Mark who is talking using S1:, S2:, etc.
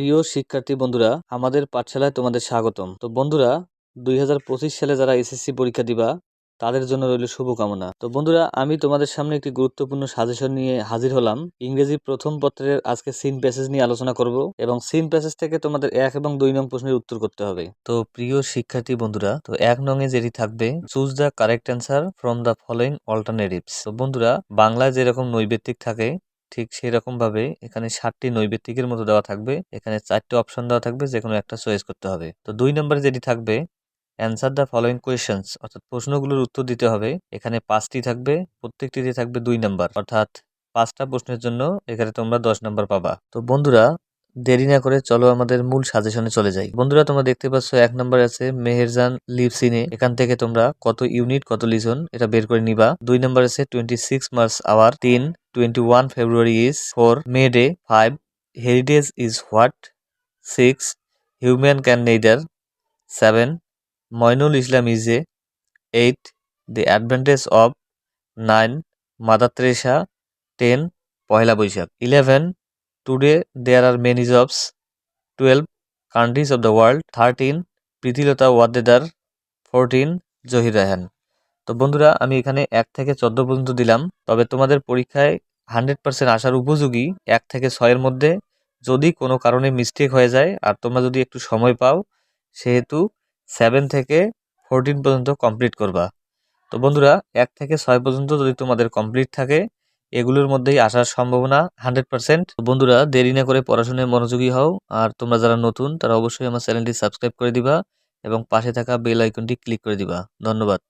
S1: প্রিয় শিক্ষার্থী বন্ধুরা, আমাদের পাঠশালায় তোমাদের স্বাগতম। তো বন্ধুরা, দুই হাজার পঁচিশ সালে যারা এসএসসি পরীক্ষা দিবা, তাদের জন্য রইল শুভকামনা। তো বন্ধুরা, আমি তোমাদের সামনে একটি গুরুত্বপূর্ণ সাজেশন নিয়ে হাজির হলাম। ইংরেজি প্রথম পত্রের আজকে সিন প্যাসেজ নিয়ে আলোচনা করব এবং সিন প্যাসেজ থেকে তোমাদের এক এবং দুই নং প্রশ্নের উত্তর করতে হবে। তো প্রিয় শিক্ষার্থী বন্ধুরা, তো এক নং এ যেটি থাকবে choose the correct answer from the following alternatives তো বন্ধুরা, বাংলায় যেরকম নৈবেত্তিক থাকে ঠিক সেই রকম ভাবে এখানে সাতটি নৈবেত্তিকের মতো দেওয়া থাকবে। এখানে চারটি অপশন দেওয়া থাকবে যে কোনো একটা চয়েস করতে হবে। তো দুই নম্বরে যেটি থাকবে অ্যান্সার দ্য ফলোয়িং কোয়েশনস অর্থাৎ প্রশ্নগুলোর উত্তর দিতে হবে। এখানে পাঁচটি থাকবে, প্রত্যেকটিতে থাকবে দুই নম্বর। অর্থাৎ পাঁচটা প্রশ্নের জন্য এখানে তোমরা দশ নম্বর পাবা। তো বন্ধুরা দেরি না করে চলো আমাদের মূল সাজেশনে চলে যাই। বন্ধুরা, তোমরা দেখতে পাচ্ছ এক নম্বর আছে মেহেরজান লিপসিনে। এখান থেকে তোমরা কত ইউনিট কত লিসন এটা বের করে নিবা। দুই নম্বর আছে টোয়েন্টি সিক্স মার্চ আওয়ার তিন twenty one February is four May Day five heritage is what six human can neither seven Moinul Islam is a eight the advantage of nine Mother Teresa ten Poila Boishakh eleven today there are many jobs twelve countries of the world thirteen Pritilata Waddedar fourteen Zahir Raihan তো বন্ধুরা, আমি এখানে এক থেকে চোদ্দ পর্যন্ত দিলাম। তবে তোমাদের পরীক্ষায় হান্ড্রেড পার্সেন্ট আসার উপযোগী এক থেকে ছয়ের মধ্যে যদি কোনো কারণে মিস্টেক হয়ে যায় আর তোমরা যদি একটু সময় পাও, সেহেতু সেভেন থেকে ফোরটিন পর্যন্ত কমপ্লিট করবা। তো বন্ধুরা, এক থেকে ছয় পর্যন্ত যদি তোমাদের কমপ্লিট থাকে এগুলোর মধ্যেই আসার সম্ভাবনা হান্ড্রেড পার্সেন্ট। বন্ধুরা, দেরি না করে পড়াশোনায় মনোযোগী হও। আর তোমরা যারা নতুন, তারা অবশ্যই আমার চ্যানেলটি সাবস্ক্রাইব করে দিবা এবং পাশে থাকা বেল আইকনটি ক্লিক করে দিবা। ধন্যবাদ।